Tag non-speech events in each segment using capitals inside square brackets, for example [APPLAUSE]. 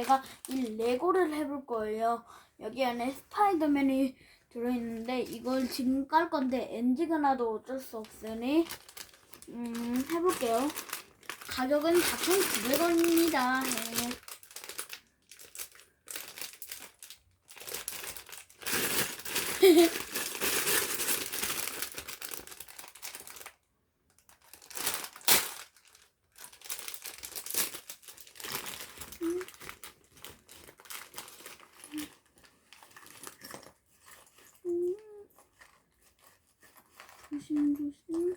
제가 이 레고를 해볼 거예요. 여기 안에 스파이더맨이 들어있는데 이걸 지금 깔 건데 엔지가 나도 어쩔 수 없으니 음, 해볼게요. 가격은 4,900원입니다. 네. [LAUGHS] 조심조심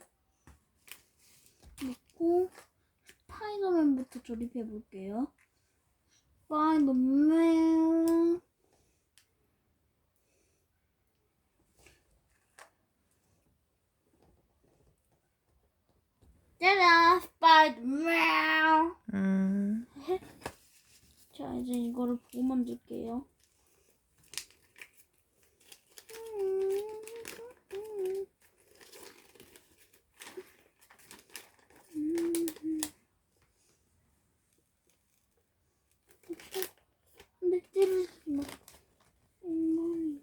놓고 스파이더맨부터 조립해 볼게요. 스파이더맨 짜잔 스파이더맨 음, 자 이제 이거를 보고 만들게요. 근데 찌르지 마. 엉망이.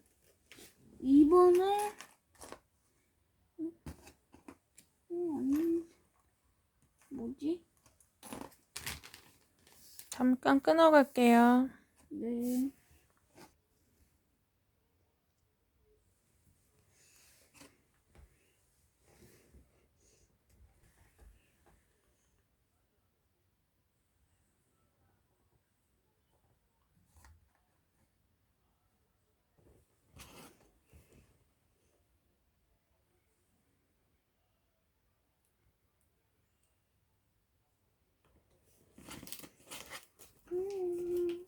어, 아니 뭐지? 잠깐 끊어갈게요. 네. 음.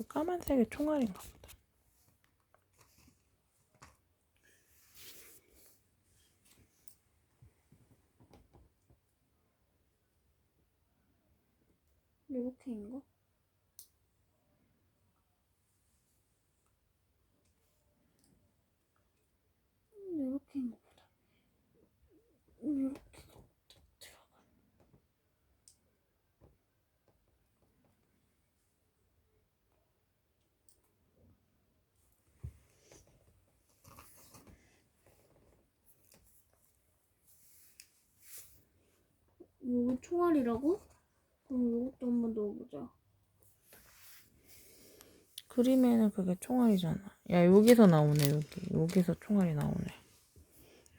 그 까만색의 총알인가 보다. 이렇게인가? 음, 이렇게인가 보다. 이렇게 들어가. 이거 총알이라고? 그럼 이것도 한번 넣어보자. 그림에는 그게 총알이잖아. 야, 여기서 나오네, 여기. 여기서 총알이 나오네.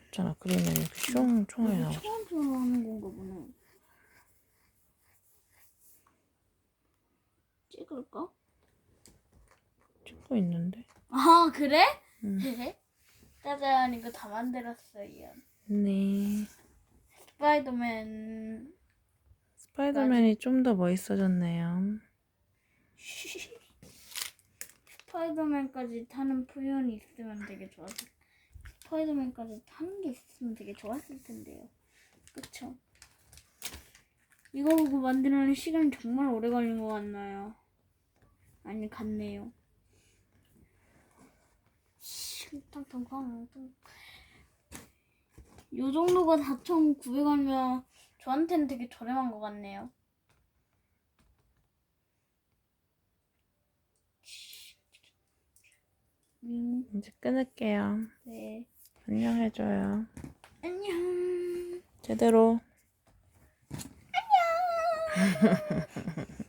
있잖아, 그림에는 이렇게 총, 총알이 이거 나오잖아. 처음처럼 하는 건가 보네. 찍을까? 찍고 있는데. 아 그래? 응. [LAUGHS] 짜잔 이거 다 만들었어요. 네. 스파이더맨 스파이더맨이 좀 더 멋있어졌네요. [LAUGHS] 스파이더맨까지 타는 표현이 있으면 되게 좋았을 스파이더맨까지 타는 게 있으면 되게 좋았을 텐데요. 그쵸? 이거 보고 만드는 시간이 정말 오래 걸린 것 같나요? 아니 같네요. 탕탕탕. 요 정도가 4,900원이면 저한테는 되게 저렴한 것 같네요. 음, 이제 끊을게요. 네. 안녕해줘요. 안녕. 제대로. 안녕. [LAUGHS]